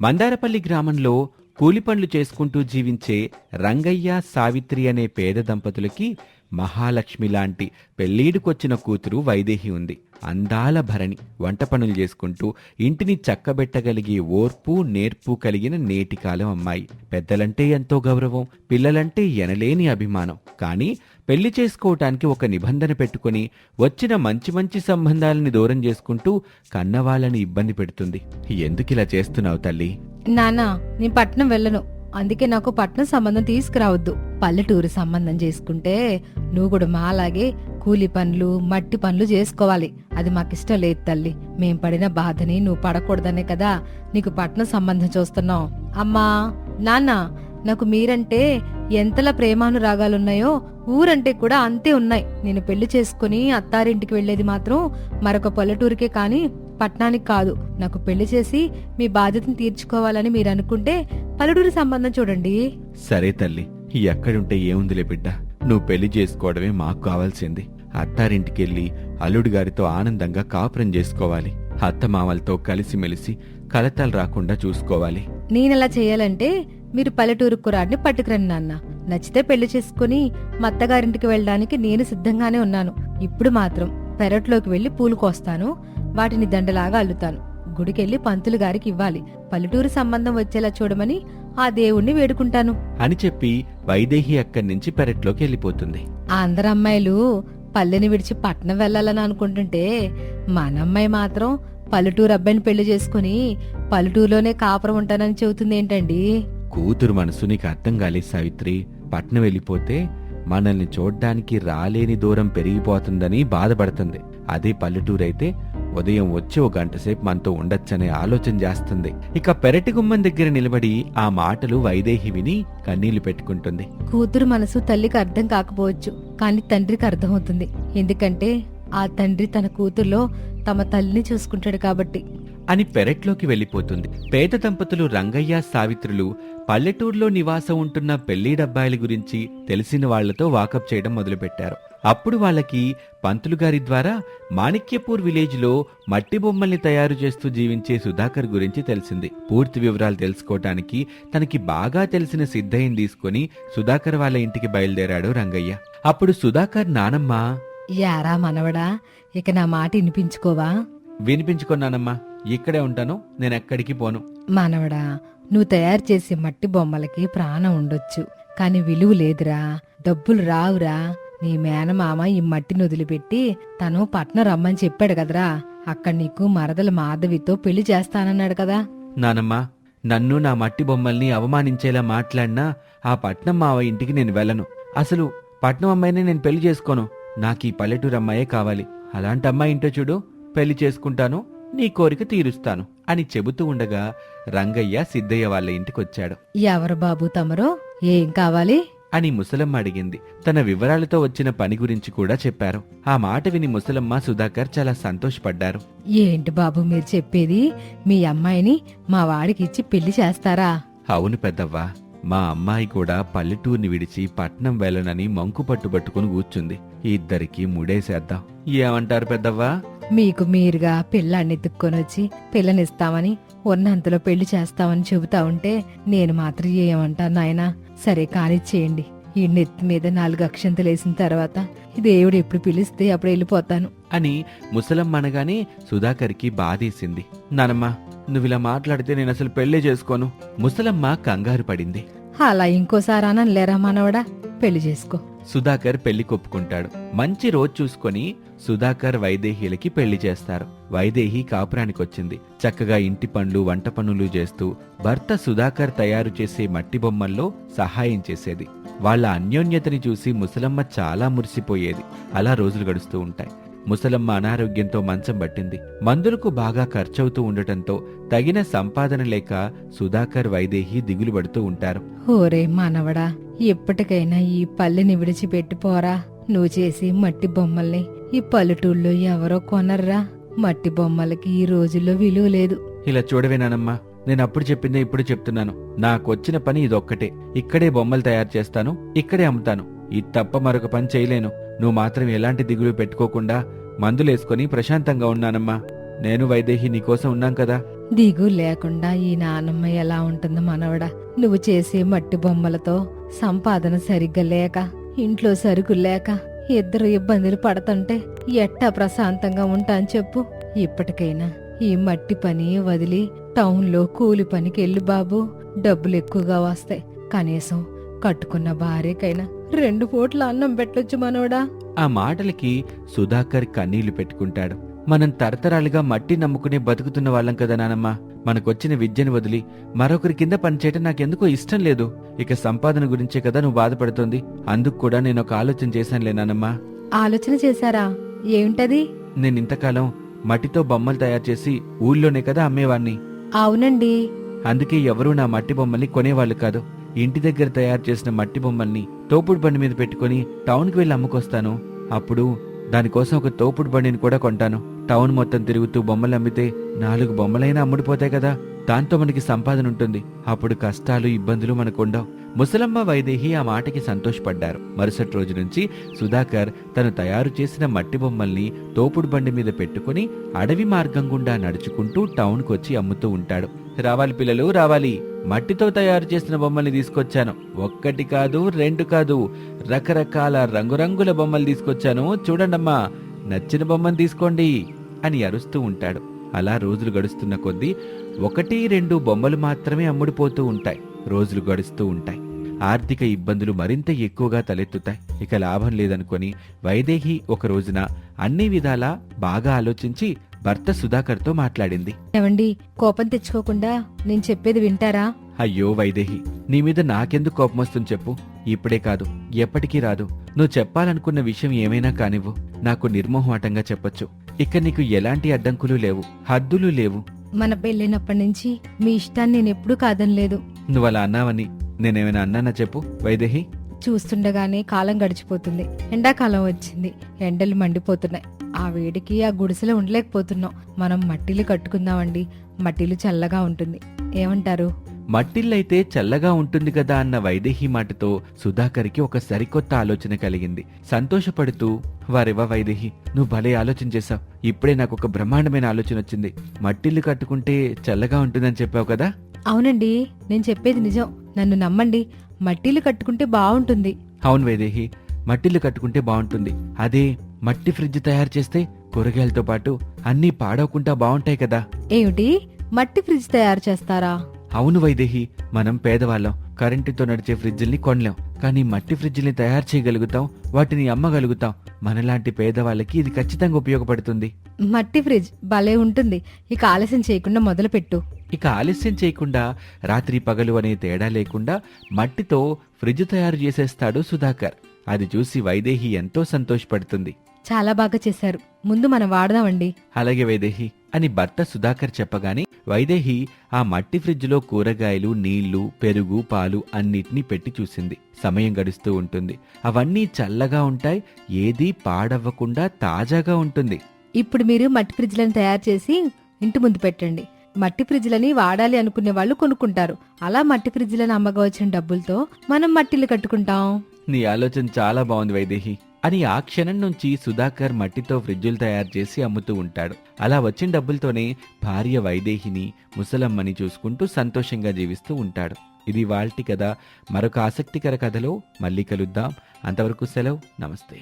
మందారపల్లి గ్రామంలో కూలి పనులు చేసుకుంటూ జీవించే రంగయ్య సావిత్రి అనే పేద దంపతులకి మహాలక్ష్మి లాంటి పెళ్ళీడుకొచ్చిన కూతురు వైదేహి ఉంది. అందాల భరణి వంట పనులు చేసుకుంటూ ఇంటిని చక్కబెట్టగలిగే ఓర్పు నేర్పు కలిగిన నేటి కాలం అమ్మాయి. పెద్దలంటే ఎంతో గౌరవం పిల్లలంటే ఎనలేని అభిమానం. కానీ పెళ్ళి చేసుకోవటానికి ఒక నిబంధన పెట్టుకొని వచ్చిన మంచి మంచి సంబంధాలని దూరం చేసుకుంటూ కన్నవాళ్ళని ఇబ్బంది పెడుతుంది. ఎందుకిలా చేస్తున్నావు తల్లి? నానా నేను పట్నం వెళ్ళను. అందుకే నాకు పట్నం సంబంధం తీసుకురావద్దు. పల్లెటూరు సంబంధం చేసుకుంటే నువ్వు కూడా మాలాగే కూలి పనులు మట్టి పనులు చేసుకోవాలి. అది మాకిష్టం లేదు తల్లి. మేం పడిన బాధని నువ్వు పడకూడదనే కదా. నీకు పట్నం సంబంధం చూస్తున్నావు అమ్మా నాన్న నాకు మీరంటే ఎంతలా ప్రేమానురాగాలున్నాయో ఊరంటే కూడా అంతే ఉన్నాయి. నేను పెళ్ళి చేసుకుని అత్తారింటికి వెళ్ళేది మాత్రం మరొక పల్లెటూరికే కానీ పట్నానికి కాదు. నాకు పెళ్ళి చేసి మీ బాధ్యతను తీర్చుకోవాలని మీరు అనుకుంటే పల్లెటూరి సంబంధం చూడండి. సరే తల్లి ఎక్కడుంటే ఏముందిలే బిడ్డ. నువ్వు పెళ్ళి చేసుకోవడమే మాకు కావాల్సింది. అత్తారింటికెళ్ళి అల్లుడి గారితో ఆనందంగా కాపురం చేసుకోవాలి. అత్తమామలతో కలిసిమెలిసి కలతలు రాకుండా చూసుకోవాలి. నేనలా చేయాలంటే మీరు పల్లెటూరు కురాడిని పట్టుకురండి నాన్న. నచ్చితే పెళ్ళి చేసుకుని మా అత్తగారింటికి వెళ్ళడానికి నేను సిద్ధంగానే ఉన్నాను. ఇప్పుడు మాత్రం పెరట్లోకి వెళ్ళి పూలు కోస్తాను. వాటిని దండలాగా అల్లుతాను. గుడికెళ్ళి పంతులు గారికి ఇవ్వాలి. పల్లెటూరు సంబంధం వచ్చేలా చూడమని ఆ దేవుణ్ణి వేడుకుంటాను. అని చెప్పి వైదేహి అక్కడి నుంచి పెరట్లోకి వెళ్ళిపోతుంది. ఆ అందరు అమ్మాయిలు పల్లెని విడిచి పట్నం వెళ్ళాలని అనుకుంటుంటే మన అమ్మాయి మాత్రం పల్లెటూరు అబ్బాయిని పెళ్ళి చేసుకుని పల్లెటూరులోనే కాపురం ఉంటానని చెబుతుంది ఏంటండి? కూతురు మనసు నీకు అర్థం కాలేదు సావిత్రి. పట్నం వెళ్ళిపోతే మనల్ని చూడ్డానికి రాలేని దూరం పెరిగిపోతుందని బాధపడుతుంది. అదే పల్లెటూరైతే ఉదయం వచ్చి ఒక గంట సేపు మనతో ఉండొచ్చనే ఆలోచన చేస్తుంది. ఇక పెరటి గుమ్మం దగ్గర నిలబడి ఆ మాటలు వైదేహి విని కన్నీళ్ళు పెట్టుకుంటుంది. కూతురు మనసు తల్లికి అర్థం కాకపోవచ్చు కానీ తండ్రికి అర్థమవుతుంది. ఎందుకంటే ఆ తండ్రి తన కూతుర్లో తమ తల్లిని చూసుకుంటాడు కాబట్టి. అని పెరట్లోకి వెళ్ళిపోతుంది. పేద దంపతులు రంగయ్య సావిత్రులు పల్లెటూరులో నివాసం ఉంటున్న పెళ్ళిడబ్బాయిల గురించి తెలిసిన వాళ్ళతో వాకప్ చేయడం మొదలుపెట్టారు. అప్పుడు వాళ్ళకి పంతులు గారి ద్వారా మాణిక్యపూర్ విలేజ్లో మట్టి బొమ్మల్ని తయారు చేస్తూ జీవించే సుధాకర్ గురించి తెలిసింది. పూర్తి వివరాలు తెలుసుకోవటానికి తనకి బాగా తెలిసిన సిద్ధయ్యని తీసుకుని సుధాకర్ వాళ్ళ ఇంటికి బయలుదేరాడు రంగయ్య. అప్పుడు సుధాకర్ నానమ్మ. యారా మనవడా ఇక నా మాట వినిపించుకోవా? వినిపించుకున్నానమ్మా ఇక్కడే ఉంటాను నేను ఎక్కడికి పోను. మనవడా నువ్వు తయారు చేసే మట్టి బొమ్మలకి ప్రాణం ఉండొచ్చు. కాని విలువ లేదురా. డబ్బులు రావురా. నీ మేనమామ ఈ మట్టిని వదిలిపెట్టి తను పట్నం రమ్మని చెప్పాడు కదరా. అక్కడ నీకు మరదల మాధవితో పెళ్ళి చేస్తానన్నాడు కదా. నానమ్మా నన్ను నా మట్టి బొమ్మల్ని అవమానించేలా మాట్లాడినా ఆ పట్నం మావ ఇంటికి నేను వెళ్ళను. అసలు పట్నం అమ్మాయిని నేను పెళ్ళి చేసుకోను. నాకు ఈ పల్లెటూరు అమ్మాయే కావాలి. అలాంటి అమ్మాయి ఇంటో చూడు పెళ్ళి చేసుకుంటాను నీ కోరిక తీరుస్తాను అని చెబుతూ ఉండగా రంగయ్య సిద్ధయ్య వాళ్ళ ఇంటికొచ్చాడు. ఎవరు బాబు తమరో? ఏం కావాలి? అని ముసలమ్మ అడిగింది. తన వివరాలతో వచ్చిన పని గురించి కూడా చెప్పారు. ఆ మాట విని ముసలమ్మ సుధాకర్ చాలా సంతోషపడ్డారు. ఏంటి బాబు మీరు చెప్పేది? మీ అమ్మాయిని మా వాడికి ఇచ్చి పెళ్ళి చేస్తారా? అవును పెద్దవ్వా. మా అమ్మాయి కూడా పల్లెటూరిని విడిచి పట్నం వెళ్ళనని మంకు పట్టుబట్టుకుని కూర్చుంది. ఇద్దరికి ముడేసేద్దాం. ఏమంటారు పెద్దవ్వా? మీకు మీరుగా పిల్లాన్ని ఎత్తుక్కొని వచ్చి పిల్లనిస్తామని ఉన్నంతలో పెళ్ళి చేస్తామని చెబుతా ఉంటే నేను మాత్రం ఏమంటాను నాయనా? సరే కానిచ్చేయండి ఈ నెత్తి మీద నాలుగు అక్షంతలు వేసిన తర్వాత దేవుడు ఎప్పుడు పిలిస్తే అప్పుడు వెళ్ళిపోతాను. అని ముసలమ్మ అనగానే సుధాకర్కి బాధేసింది. నానమ్మ నువ్విలా మాట్లాడితే నేను అసలు పెళ్ళే చేసుకోను. ముసలమ్మ కంగారు పడింది. అలా ఇంకోసారి అనలేరా మనవడా? పెళ్ళి చేసుకో. సుధాకర్ పెళ్ళి కొప్పుకుంటాడు. మంచి రోజు చూసుకొని సుధాకర్ వైదేహీలకి పెళ్ళి చేస్తారు. వైదేహి కాపురానికొచ్చింది. చక్కగా ఇంటి పనులు వంట పనులు చేస్తూ భర్త సుధాకర్ తయారు చేసే మట్టి బొమ్మల్లో సహాయం చేసేది. వాళ్ళ అన్యోన్యతని చూసి ముసలమ్మ చాలా మురిసిపోయేది. అలా రోజులు గడుస్తూ ఉంటాయి. ముసలమ్మ అనారోగ్యంతో మంచం పట్టింది. మందులకు బాగా ఖర్చవుతూ ఉండటంతో తగిన సంపాదన లేక సుధాకర్ వైదేహి దిగులు పడుతూ ఉంటారు. ఓరే మానవడా ఎప్పటికైనా ఈ పల్లెని విడిచిపెట్టిపోరా. నువ్వు చేసి మట్టి బొమ్మల్ని ఈ పల్లెటూళ్ళలో ఎవరో కొనర్రా. మట్టి బొమ్మలకి ఈ రోజుల్లో విలువ లేదు. ఇలా చూడవేనానమ్మా నేను అప్పుడు చెప్పిందే ఇప్పుడు చెప్తున్నాను. నాకొచ్చిన పని ఇదొక్కటే. ఇక్కడే బొమ్మలు తయారు చేస్తాను ఇక్కడే అమ్ముతాను. ఇది తప్ప మరొక పని చేయలేను. నువ్వు మాత్రం ఎలాంటి దిగులు పెట్టుకోకుండా మందులేసుకొని ప్రశాంతంగా ఉన్నానమ్మా నేను వైదేహి నీకోసం ఉన్నాం కదా. దిగు లేకుండా ఈ నానమ్మ ఎలా ఉంటుంది మనవడా. నువ్వు చేసే మట్టి బొమ్మలతో సంపాదన సరిగ్గా లేక ఇంట్లో సరుకులు లేక ఇద్దరు ఇబ్బందులు పడుతుంటే ఎట్టా ప్రశాంతంగా ఉంటాను చెప్పు. ఇప్పటికైనా ఈ మట్టి పని వదిలి టౌన్లో కూలి పనికి వెళ్ళి బాబు. డబ్బులు ఎక్కువగా వస్తాయి. కనీసం కట్టుకున్న భార్యకైనా రెండు పూట్ల అన్నం పెట్టొచ్చు మనోడా. ఆ మాటలకి సుధాకర్ కన్నీళ్ళు పెట్టుకుంటాడు. మనం తరతరాలుగా మట్టి నమ్ముకునే బతుకుతున్న వాళ్ళం కదా నానమ్మ. మనకొచ్చిన విద్యను వదిలి మరొకరి కింద పనిచేయటం నాకెందుకో ఇష్టం లేదు. ఇక సంపాదన గురించే కదా నువ్వు బాధపడుతోంది. అందుకు కూడా నేను ఒక ఆలోచన చేశానులే నానమ్మ. ఆలోచన చేశారా? ఏమిటది? నేను ఇంతకాలం మట్టితో బొమ్మలు తయారు చేసి ఊళ్ళోనే కదా అమ్మేవాణ్ణి. అవునండి. అందుకే ఎవరూ నా మట్టి బొమ్మల్ని కొనేవాళ్ళు కాదు. ఇంటి దగ్గర తయారు చేసిన మట్టి బొమ్మల్ని తోపుడు బండి మీద పెట్టుకుని టౌన్కి వెళ్ళి అమ్ముకొస్తాను. అప్పుడు దానికోసం ఒక తోపుడు బండిని కూడా కొంటాను. టౌన్ మొత్తం తిరుగుతూ బొమ్మలు అమ్మితే నాలుగు బొమ్మలైనా అమ్ముడిపోతాయి కదా. దాంతో మనకి సంపాదన ఉంటుంది. అప్పుడు కష్టాలు ఇబ్బందులు మనకు ఉండవు ముసలమ్మ వైదేహి ఆ మాటకి సంతోషపడ్డారు. మరుసటి రోజు నుంచి సుధాకర్ తను తయారు చేసిన మట్టి బొమ్మల్ని తోపుడు బండి మీద పెట్టుకుని అడవి మార్గం గుండా నడుచుకుంటూ టౌన్కి వచ్చి అమ్ముతూ ఉంటాడు. రావాలి పిల్లలు రావాలి. మట్టితో తయారు చేసిన బొమ్మల్ని తీసుకొచ్చాను. ఒక్కటి కాదు రెండు కాదు. రకరకాల రంగురంగుల బొమ్మలు తీసుకొచ్చాను. చూడండమ్మా నచ్చిన బొమ్మను తీసుకోండి. అని అరుస్తూ ఉంటాడు. అలా రోజులు గడుస్తున్న కొద్దీ ఒకటి రెండు బొమ్మలు మాత్రమే అమ్ముడిపోతూ ఉంటాయి. రోజులు గడుస్తూ ఉంటాయి. ఆర్థిక ఇబ్బందులు మరింత ఎక్కువగా తలెత్తుతాయి. ఇక లాభం లేదనుకొని వైదేహి ఒక రోజున అన్ని విధాలా బాగా ఆలోచించి భర్త సుధాకర్తో మాట్లాడింది. ఏమండి కోపం తెచ్చుకోకుండా నేను చెప్పేది వింటారా? అయ్యో వైదేహి నీ మీద నాకెందుకు కోపం వస్తుంది చెప్పు. ఇప్పుడే కాదు ఎప్పటికీ రాదు. నువ్వు చెప్పాలనుకున్న విషయం ఏమైనా కానివ్వు. నాకు నిర్మోహమాటంగా చెప్పొచ్చు. ఇక నీకు ఎలాంటి అడ్డంకులు లేవు హద్దులు లేవు. మన పెళ్ళైనప్పటి నుంచి మీ ఇష్టాన్ని నేను ఎప్పుడూ కాదనలేదు నువ్వు అలా అన్నావని నేనేమైనా అన్నానా చెప్పు వైదేహి? చూస్తుండగానే కాలం గడిచిపోతుంది. ఎండాకాలం వచ్చింది. ఎండలు మండిపోతున్నాయి. ఆ వేడికి ఆ గుడిసెలో ఉండలేకపోతున్నాం. మనం మట్టిలు కట్టుకుందామండి. మట్టిలు చల్లగా ఉంటుంది. ఏమంటారు? మట్టిల్లైతే చల్లగా ఉంటుంది కదా అన్న వైదేహి మాటతో సుధాకర్కి ఒక సరికొత్త ఆలోచన కలిగింది. సంతోషపడుతూ వారెవా వైదేహి? నువ్వు భలే ఆలోచన చేశావు. ఇప్పుడే నాకు ఒక బ్రహ్మాండమైన ఆలోచన వచ్చింది. మట్టిల్లు కట్టుకుంటే చల్లగా ఉంటుందని చెప్పావు కదా? అవునండి. నేను చెప్పేది నిజం. నన్ను నమ్మండి. మట్టిలు కట్టుకుంటే బాగుంటుంది అవును వైదేహి. మట్టిల్లు కట్టుకుంటే బాగుంటుంది అదే మట్టి ఫ్రిడ్జ్ తయారు చేస్తే కూరగాయలతో పాటు అన్నీ పాడవకుండా బాగుంటాయి కదా. ఏమిటి? మట్టి ఫ్రిడ్జ్ తయారు చేస్తారా? అవును వైదేహి మనం పేదవాళ్ళం. కరెంటుతో నడిచే ఫ్రిడ్జిల్ని కొనలేం. కానీ మట్టి ఫ్రిడ్జిల్ని తయారు చేయగలుగుతాం వాటిని అమ్మగలుగుతాం. మనలాంటి పేదవాళ్ళకి ఇది ఖచ్చితంగా ఉపయోగపడుతుంది. మట్టి ఫ్రిడ్జ్ భలే ఉంటుంది. ఇక ఆలస్యం చేయకుండా మొదలుపెట్టు. ఇక ఆలస్యం చేయకుండా రాత్రి పగలు అనే తేడా లేకుండా మట్టితో ఫ్రిడ్జ్ తయారు చేసేస్తాడు సుధాకర్. అది చూసి వైదేహి ఎంతో సంతోషపడుతుంది. చాలా బాగా చేశారు. ముందు మనం వాడదామండి. అలాగే వైదేహి అని భర్త సుధాకర్ చెప్పగానే వైదేహి ఆ మట్టి ఫ్రిడ్జ్లో కూరగాయలు నీళ్ళు పెరుగు పాలు అన్నిటినీ పెట్టి చూసింది. సమయం గడుస్తూ ఉంటుంది. అవన్నీ చల్లగా ఉంటాయి. ఏదీ పాడవ్వకుండా తాజాగా ఉంటుంది. ఇప్పుడు మీరు మట్టి ఫ్రిడ్జ్లను తయారు చేసి ఇంటి ముందు పెట్టండి. మట్టి ఫ్రిడ్జ్లని వాడాలి అనుకునే వాళ్ళు కొనుక్కుంటారు. అలా మట్టి ఫ్రిడ్జ్లను అమ్మగా వచ్చిన డబ్బులతో మనం మట్టిలు కట్టుకుంటాం. నీ ఆలోచన చాలా బాగుంది వైదేహి. అని ఆ క్షణం నుంచి సుధాకర్ మట్టితో ఫ్రిడ్జులు తయారు చేసి అమ్ముతూ ఉంటాడు. అలా వచ్చిన డబ్బులతోనే భార్య వైదేహిని ముసలమ్మని చూసుకుంటూ సంతోషంగా జీవిస్తూ ఉంటాడు. ఇది వాల్టి కథ. మరొక ఆసక్తికర కథలో మళ్ళీ కలుద్దాం. అంతవరకు సెలవు. నమస్తే.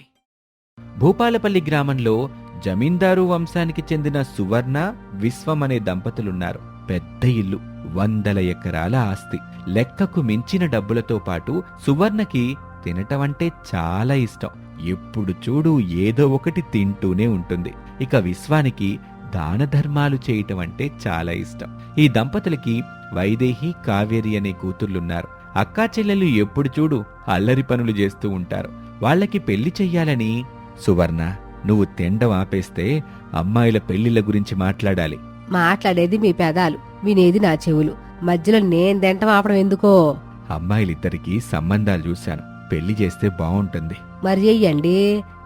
భూపాలపల్లి గ్రామంలో జమీందారు వంశానికి చెందిన సువర్ణ విశ్వం అనే దంపతులున్నారు. పెద్ద ఇల్లు. వందల ఎకరాల ఆస్తి. లెక్కకు మించిన డబ్బులతో పాటు సువర్ణకి తినటం అంటే చాలా ఇష్టం. ఎప్పుడు చూడు ఏదో ఒకటి తింటూనే ఉంటుంది. ఇక విశ్వానికి దాన ధర్మాలు చేయటం అంటే చాలా ఇష్టం. ఈ దంపతులకి వైదేహి కావేరి అనే కూతుర్లున్నారు. అక్కా చెల్లెలు ఎప్పుడు చూడు అల్లరి పనులు చేస్తూ ఉంటారు. వాళ్ళకి పెళ్ళి చెయ్యాలని సువర్ణ నువ్వు తిండం ఆపేస్తే అమ్మాయిల పెళ్ళిళ్ళ గురించి మాట్లాడాలి. మాట్లాడేది మీ పెదాలు వినేది నా చెవులు. మధ్యలో నేను తింటం ఆపడం ఎందుకో? అమ్మాయిలిద్దరికీ సంబంధాలు చూశాను. పెళ్ళి చేస్తే బావుంటుంది. మరి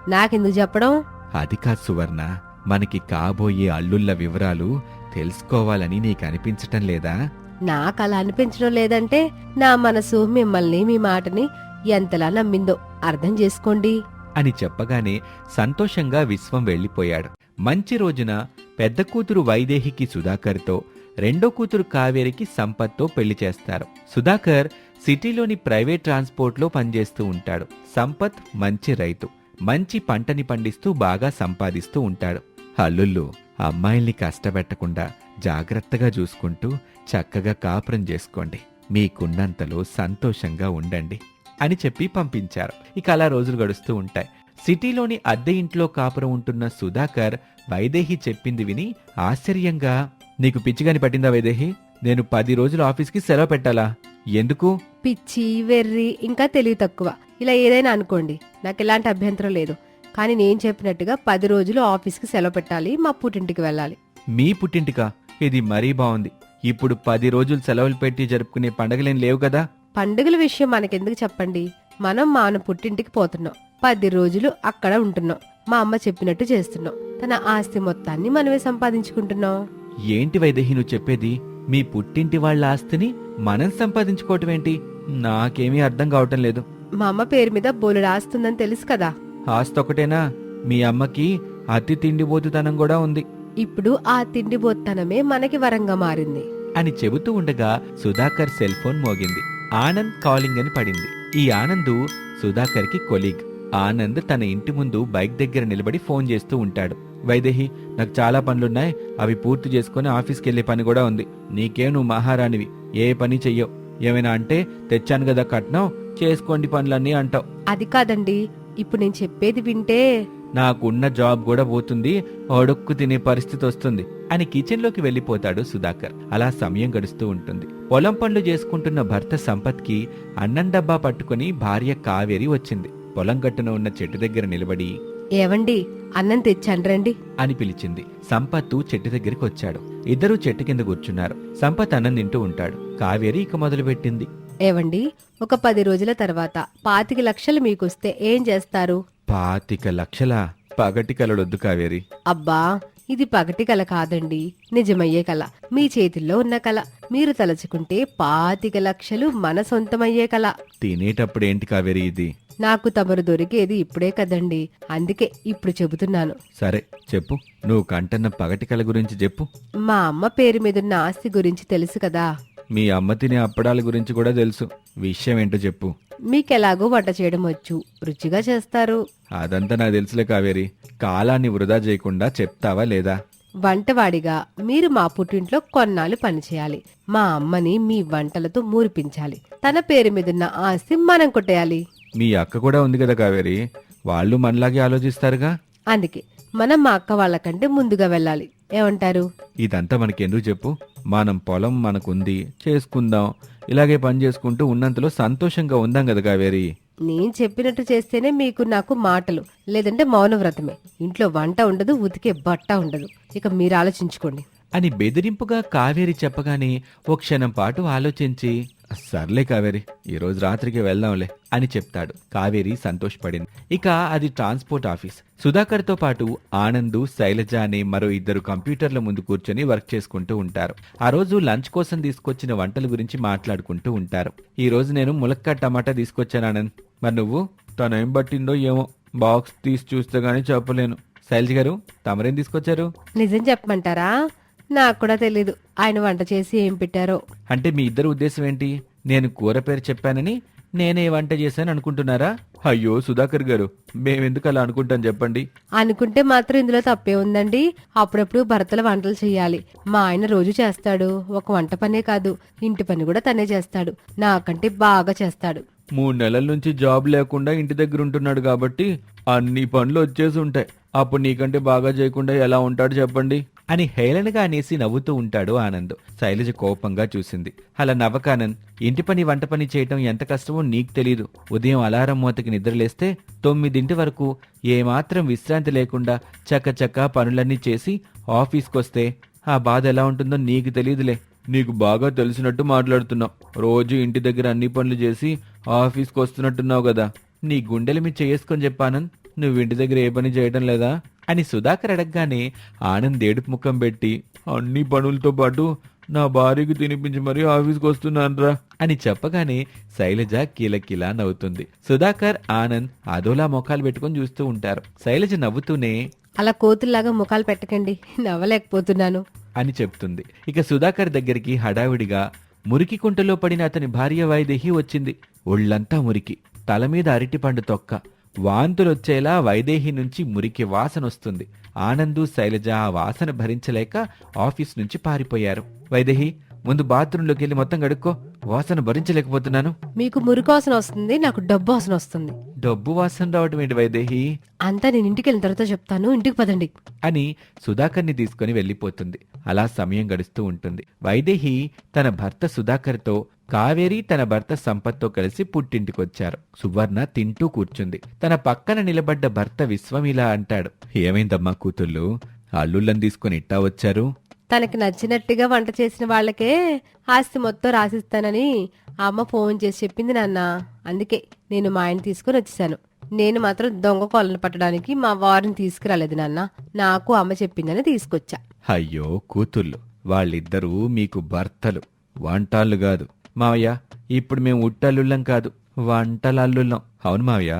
నాకెందుకు చెప్పడం? అది కాదు సువర్ణ. మనకి కాబోయే అల్లుళ్ళ వివరాలు తెలుసుకోవాలని నీకు అనిపించటం లేదా? నాకు అలా అనిపించడం లేదంటే నా మనసు మిమ్మల్ని మీ మాటని ఎంతలా నమ్మిందో అర్థం చేసుకోండి. అని చెప్పగానే సంతోషంగా విశ్వం వెళ్ళిపోయాడు. మంచి రోజున పెద్ద కూతురు వైదేహికి సుధాకర్తో రెండో కూతురు కావేరికి సంపత్తో పెళ్ళి చేస్తారు. సుధాకర్ సిటీలోని ప్రైవేట్ ట్రాన్స్పోర్ట్లో పనిచేస్తూ ఉంటాడు. సంపత్ మంచి రైతు. మంచి పంటని పండిస్తూ బాగా సంపాదిస్తూ ఉంటాడు. అల్లుళ్ళు అమ్మాయిల్ని కష్టపెట్టకుండా జాగ్రత్తగా చూసుకుంటూ చక్కగా కాపురం చేసుకోండి. మీకున్నంతలో సంతోషంగా ఉండండి అని చెప్పి పంపించారు. ఇక అలా రోజులు గడుస్తూ ఉంటాయి. సిటీలోని అద్దె ఇంట్లో కాపురం ఉంటున్న సుధాకర్ వైదేహి చెప్పింది విని ఆశ్చర్యంగా నీకు పిచ్చిగాని పట్టిందా వైదేహి? నేను పది రోజులు ఆఫీస్కి సెలవు పెట్టాలా? ఎందుకు? పిచ్చి వెర్రి ఇంకా తెలివి తక్కువ. ఇలా ఏదైనా అనుకోండి. నాకు ఎలాంటి అభ్యంతరం లేదు. కానీ నేను చెప్పినట్టుగా పది రోజులు ఆఫీస్కి సెలవు పెట్టాలి మా పుట్టింటికి వెళ్ళాలి. మీ పుట్టింటికా? ఇది మరీ బాగుంది ఇప్పుడు పది రోజులు సెలవులు పెట్టి జరుపుకునే పండగలేం లేవు కదా? పండుగల విషయం మనకెందుకు చెప్పండి? మనం మన పుట్టింటికి పోతున్నాం. పది రోజులు అక్కడ ఉంటున్నాం. మా అమ్మ చెప్పినట్టు చేస్తున్నాం. తన ఆస్తి మొత్తాన్ని మనమే సంపాదించుకుంటున్నాం. ఏంటి వైదేహి నువ్వు చెప్పేది? మీ పుట్టింటి వాళ్ళ ఆస్తిని మనం సంపాదించుకోవటం ఏంటి? నాకేమీ అర్థం కావటం లేదు. మా అమ్మ పేరు మీద బోలెడు ఆస్తుందని తెలుసు కదా. ఆస్తి ఒకటేనా మీ అమ్మకి అతి తిండిపోతుతనం కూడా ఉంది. ఇప్పుడు ఆ తిండి బొత్తనమే మనకి వరంగా మారింది. అని చెబుతూ ఉండగా సుధాకర్ సెల్ ఫోన్ మోగింది. ఆనంద్ కాలింగ్ అని పడింది. ఈ ఆనంద్ సుధాకర్కి కొలీగ్. ఆనంద్ తన ఇంటి ముందు బైక్ దగ్గర నిలబడి ఫోన్ చేస్తూ ఉంటాడు. వైదేహి నాకు చాలా పనులున్నాయి. అవి పూర్తి చేసుకుని ఆఫీస్కి వెళ్ళే పని కూడా ఉంది. నీకే నువ్వు మహారాణివి. ఏ పని చెయ్యవు. ఏమైనా అంటే తెచ్చాను కదా కట్నం చేసుకోండి పనులన్నీ అంటావు. అది కాదండి. ఇప్పుడు నేను చెప్పేది వింటే నాకున్న జాబ్ కూడా పోతుంది. ఒడుక్కు తినే పరిస్థితి వస్తుంది. అని కిచెన్లోకి వెళ్ళిపోతాడు సుధాకర్. అలా సమయం గడుస్తూ ఉంటుంది. పొలం పనులు చేసుకుంటున్న భర్త సంపత్కి అన్నం డబ్బా పట్టుకుని భార్య కావేరి వచ్చింది. పొలం గట్టున ఉన్న చెట్టు దగ్గర నిలబడి ఏవండి? అన్నం తెచ్చాను రండి. అని పిలిచింది. సంపత్తు చెట్టు దగ్గరికి వచ్చాడు. ఇద్దరూ చెట్టు కింద కూర్చున్నారు. సంపత్ అన్నం తింటూ ఉంటాడు. కావేరి ఇక మొదలుపెట్టింది. ఏవండి? ఒక పది రోజుల తర్వాత పాతిక లక్షలు మీకొస్తే ఏం చేస్తారు? పాతిక లక్షల? పగటి కలడొద్దు కావేరి. అబ్బా ఇది పగటి కల కాదండి. నిజమయ్యే కల. మీ చేతుల్లో ఉన్న కల. మీరు తలుచుకుంటే పాతిక లక్షలు మన సొంతమయ్యే కల. తినేటప్పుడు ఏంటి కావేరి ఇది? నాకు తమరు దొరికేది ఇప్పుడే కదండి. అందుకే ఇప్పుడు చెబుతున్నాను. సరే చెప్పు. నువ్వు కంటన్న పగటి కల గురించి చెప్పు. మా అమ్మ పేరు మీదున్న ఆస్తి గురించి తెలుసు కదా. మీ అమ్మ తినే అప్పడాల గురించి కూడా తెలుసు. విషయం ఏంటో చెప్పు. మీకెలాగో వంట చేయడం వచ్చు. రుచిగా చేస్తారు. అదంతా నాకు తెలుసులే కావేరి. కాలాన్ని వృధా చేయకుండా చెప్తావా లేదా? వంటవాడిగా మీరు మా పుట్టింట్లో కొన్నాళ్ళు పనిచేయాలి. మా అమ్మని మీ వంటలతో మూరిపించాలి. తన పేరు మీదున్న ఆస్తి మనం కొట్టేయాలి. మీ అక్క కూడా ఉంది కదా కావేరి? వాళ్ళు మనలాగే ఆలోచిస్తారుగా? అందుకే మనం మా అక్క వాళ్ళకంటే ముందుగా వెళ్ళాలి. ఏమంటారు? ఇదంతా మనకెందుకు చెప్పు? మనం పొలం మనకుంది చేసుకుందాం ఇలాగే పని చేసుకుంటూ ఉన్నంతలో సంతోషంగా ఉందాం కదా కావేరి? నేను చెప్పినట్టు చేస్తేనే మీకు నాకు మాటలు లేదంటే మౌన వ్రతమే ఇంట్లో వంట ఉండదు ఉతికే బట్ట ఉండదు. ఇక మీరు ఆలోచించుకోండి. అని బెదిరింపుగా కావేరి చెప్పగానే ఓ క్షణం పాటు ఆలోచించి సర్లే కావేరి ఈరోజు రాత్రికి వెళ్దాంలే అని చెప్తాడు. కావేరి సంతోషపడింది. ఇక అది ట్రాన్స్పోర్ట్ ఆఫీస్. సుధాకర్తో పాటు ఆనందు శైలజ అనే మరో ఇద్దరు కంప్యూటర్ల ముందు కూర్చొని వర్క్ చేసుకుంటూ ఉంటారు. ఆ రోజు లంచ్ కోసం తీసుకొచ్చిన వంటల గురించి మాట్లాడుకుంటూ ఉంటారు. ఈ రోజు నేను ములక్కా టమాటా తీసుకొచ్చాను ఆనంద్. మరి నువ్వు? తను ఏం పట్టిందో ఏమో. బాక్స్ తీసి చూస్తే గానీ చెప్పలేను. శైలజ గారు తమరేం తీసుకొచ్చారు? నిజం చెప్పమంటారా? నాకు కూడా తెలీదు. ఆయన వంట చేసి ఏం పెట్టారో. అంటే మీ ఇద్దరు ఉద్దేశం ఏంటి? నేను కూర పేరు చెప్పానని నేనే వంట చేశాను అనుకుంటున్నారా? అయ్యో సుధాకర్ గారు మేమెందుకు అలా అనుకుంటాం చెప్పండి. అనుకుంటే మాత్రం ఇందులో తప్పే ఉందండి. అప్పుడప్పుడు భర్తల వంటలు చేయాలి మా ఆయన రోజు చేస్తాడు. ఒక వంట పనే కాదు. ఇంటి పని కూడా తనే చేస్తాడు. నాకంటే బాగా చేస్తాడు. మూడు నెలల నుంచి జాబ్ లేకుండా ఇంటి దగ్గర ఉంటున్నాడు కాబట్టి అన్ని పనులు వచ్చేసి ఉంటాయి. అప్పుడు నీకంటే బాగా చేయకుండా ఎలా ఉంటాడు చెప్పండి. అని హేళనగా అనేసి నవ్వుతూ ఉంటాడు ఆనంద్. శైలజ కోపంగా చూసింది. అలా నవ్వకానంద్ ఇంటి పని వంట పని చేయటం ఎంత కష్టమో నీకు తెలీదు. ఉదయం అలారం మూతకి నిద్రలేస్తే తొమ్మిదింటి వరకు ఏమాత్రం విశ్రాంతి లేకుండా చక్కచక్క పనులన్నీ చేసి ఆఫీస్కొస్తే ఆ బాధ ఎలా ఉంటుందో నీకు తెలియదులే నీకు బాగా తెలిసినట్టు మాట్లాడుతున్నావు రోజు ఇంటి దగ్గర అన్ని పనులు చేసి ఆఫీస్కి వస్తున్నట్టున్నావు కదా. నీ గుండెలు మీ చేసుకొని చెప్పానంద్ నువ్వు ఇంటి దగ్గర ఏ పని చేయటం లేదా? అని సుధాకర్ అడగగానే ఆనంద్ ఏడుపు ముఖం పెట్టి అన్ని పనులతో పాటు నా భార్యకి తినిపించి మరీ ఆఫీస్కి వస్తున్నానరా అని చెప్పగానే శైలజ కిలకిలా నవ్వుతుంది. సుధాకర్ ఆనంద్ అదోలా మొఖాలు పెట్టుకొని చూస్తూ ఉంటారు. శైలజ నవ్వుతూనే అలా కోతుల్లాగా ముఖాలు పెట్టకండి నవ్వలేకపోతున్నాను అని చెప్తుంది. ఇక సుధాకర్ దగ్గరికి హడావిడిగా మురికి కుంటలో పడిన అతని భార్య వైదేహి వచ్చింది. ఒళ్ళంతా మురికి. తల మీద అరటిపండు తొక్క. వాంతులొచ్చేలా వైదేహి నుంచి మురికి వాసన వస్తుంది. ఆనందు శైలజ ఆ వాసన భరించలేక ఆఫీస్ నుంచి పారిపోయారు. వైదేహి ముందు బాత్రూంలోకి వెళ్ళి మొత్తం గడుక్కో వాసన భరించలేకపోతున్నాను. మీకు మురికి వాసన వస్తుంది నాకు డబ్బు వాసన వస్తుంది. డబ్బు వాసన రావటం ఏంటి వైదేహి? అంతా నేను ఇంటికి వెళ్ళిన తర్వాత చెప్తాను ఇంటికి పదండి. అని సుధాకర్ని తీసుకుని వెళ్ళిపోతుంది. అలా సమయం గడుస్తూ ఉంటుంది. వైదేహి తన భర్త సుధాకర్తో కావేరి తన భర్త సంపత్తో కలిసి పుట్టింటికొచ్చారు. సువర్ణ తింటూ కూర్చుంది. తన పక్కన నిలబడ్డ భర్త విశ్వం ఇలా అంటాడు. ఏమైందమ్మా కూతుళ్ళు? అల్లుళ్ళని తీసుకుని ఇట్టా వచ్చారు? తనకి నచ్చినట్టుగా వంట చేసిన వాళ్ళకే ఆస్తి మొత్తం రాసిస్తానని అమ్మ ఫోన్ చేసి చెప్పింది నాన్న. అందుకే నేను మా ఆయన తీసుకుని వచ్చేసాను. నేను మాత్రం దొంగ కొలను పట్టడానికి మా వారిని తీసుకురాలేదు నాన్న. నాకు అమ్మ చెప్పిందని తీసుకొచ్చా. అయ్యో కూతుళ్ళు వాళ్ళిద్దరూ మీకు భర్తలు. వంటాళ్ళు కాదు. మావయ్య ఇప్పుడు మేము ఉట్టల్లుళ్ళం కాదు వంటలల్లుళ్ళం. అవును మావయ్య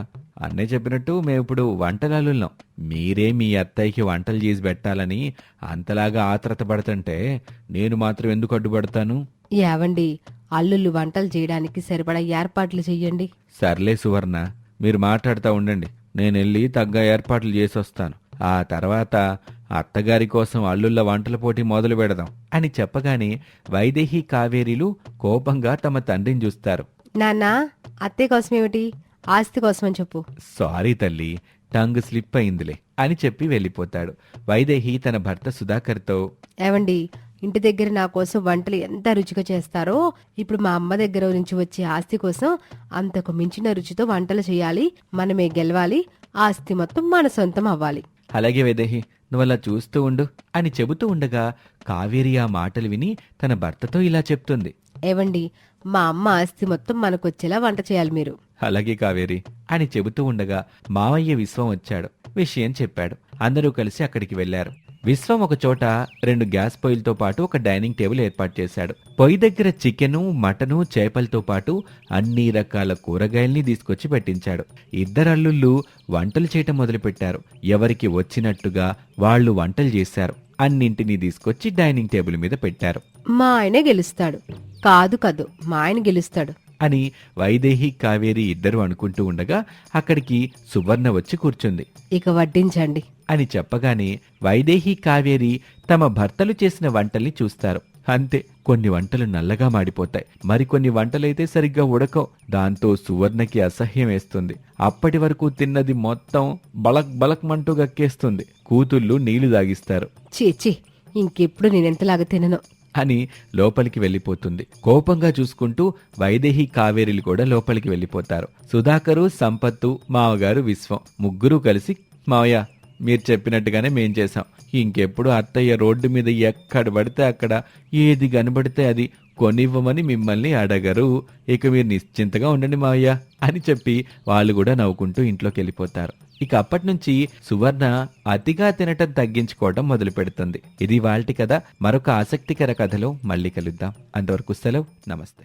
అన్నయ్య చెప్పినట్టు మేము ఇప్పుడు వంటలల్లుళ్ళం. మీరే మీ అత్తయ్యకి వంటలు చేసి పెట్టాలని అంతలాగా ఆత్రత పడుతుంటే నేను మాత్రం ఎందుకు అడ్డుపడతాను? ఏవండి అల్లుళ్ళు వంటలు చేయడానికి సరిపడా ఏర్పాట్లు చెయ్యండి. సర్లే సువర్ణ మీరు మాట్లాడుతూ ఉండండి. నేను వెళ్ళి తగ్గ ఏర్పాట్లు చేసి వస్తాను ఆ తర్వాత అత్తగారి కోసం అల్లుళ్ళ వంటల పోటీ మొదలు పెడదాం అని చెప్పగానే వైదేహి కావేరీలు కోపంగా తమ తండ్రిని చూస్తారు. నాన్న అత్తయ్య కోసం ఏమిటి? ఆస్తి కోసమని చెప్పు. సారీ తల్లి టంగ్ స్లిప్ అయిందిలే అని చెప్పి వెళ్ళిపోతాడు. వైదేహి తన భర్త సుధాకర్తో ఏవండి ఇంటి దగ్గర నా కోసం వంటలు ఎంత రుచిగా చేస్తారో ఇప్పుడు మా అమ్మ దగ్గర నుంచి వచ్చే ఆస్తి కోసం అంతకు మించిన రుచితో వంటలు చేయాలి మనమే గెలవాలి ఆస్తి మొత్తం మన సొంతం అవ్వాలి. అలాగే వైదేహి నువ్వలా చూస్తూ ఉండు అని చెబుతూ ఉండగా కావేరి ఆ మాటలు విని తన భర్తతో ఇలా చెప్తుంది. ఏవండి మా అమ్మ ఆస్తి మొత్తం మనకొచ్చేలా వంట చేయాలి మీరు. అలాగే కావేరి అని చెబుతూ ఉండగా మావయ్య విశ్వం వచ్చాడు. విషయం చెప్పాడు. అందరూ కలిసి అక్కడికి వెళ్ళారు విశ్వం ఒక చోట రెండు గ్యాస్ పొయ్యిలతో పాటు ఒక డైనింగ్ టేబుల్ ఏర్పాటు చేశాడు. పొయ్యి దగ్గర చికెను మటను చేపలతో పాటు అన్ని రకాల కూరగాయల్ని తీసుకొచ్చి పెట్టించాడు. ఇద్దరు అల్లుళ్ళు వంటలు చేయటం మొదలుపెట్టారు. ఎవరికి వచ్చినట్టుగా వాళ్ళు వంటలు చేశారు. అన్నింటినీ తీసుకొచ్చి డైనింగ్ టేబుల్ మీద పెట్టారు. మా ఆయనే గెలుస్తాడు. కాదు కాదు మా ఆయన గెలుస్తాడు. అని వైదేహి కావేరి ఇద్దరు అనుకుంటూ ఉండగా అక్కడికి సువర్ణ వచ్చి కూర్చుంది. ఇక వడ్డించండి. అని చెప్పగానే వైదేహి కావేరి తమ భర్తలు చేసిన వంటల్ని చూస్తారు. అంతే కొన్ని వంటలు నల్లగా మాడిపోతాయి. మరికొన్ని వంటలైతే సరిగ్గా ఉడకవు. దాంతో సువర్ణకి అసహ్యం వేస్తుంది. అప్పటి వరకు తిన్నది మొత్తం బలక్ బలక్ మంటూ గక్కేస్తుంది. కూతుళ్ళు నీళ్ళు దాగిస్తారు చీ ఇంకెప్పుడు నేనెంతలాగా తినను. అని లోపలికి వెళ్ళిపోతుంది. కోపంగా చూసుకుంటూ వైదేహి కావేరీలు కూడా లోపలికి వెళ్ళిపోతారు. సుధాకరు సంపత్తు మావగారు విశ్వం ముగ్గురు కలిసి మావయ్య మీరు చెప్పినట్టుగానే మేం చేశాం. ఇంకెప్పుడు అత్తయ్య రోడ్డు మీద ఎక్కడ పడితే అక్కడ ఏది కనబడితే అది కొనివ్వమని మిమ్మల్ని అడగరు. ఇక మీరు నిశ్చింతగా ఉండండి మావయ్య అని చెప్పి వాళ్ళు కూడా నవ్వుకుంటూ ఇంట్లోకి వెళ్ళిపోతారు. ఇక అప్పటి నుంచి సువర్ణ అతిగా తినటం తగ్గించుకోవడం మొదలు పెడుతుంది ఇది వాళ్ళటి కథ. మరొక ఆసక్తికర కథలో మళ్ళీ కలుద్దాం. అంతవరకు సెలవు. నమస్తే.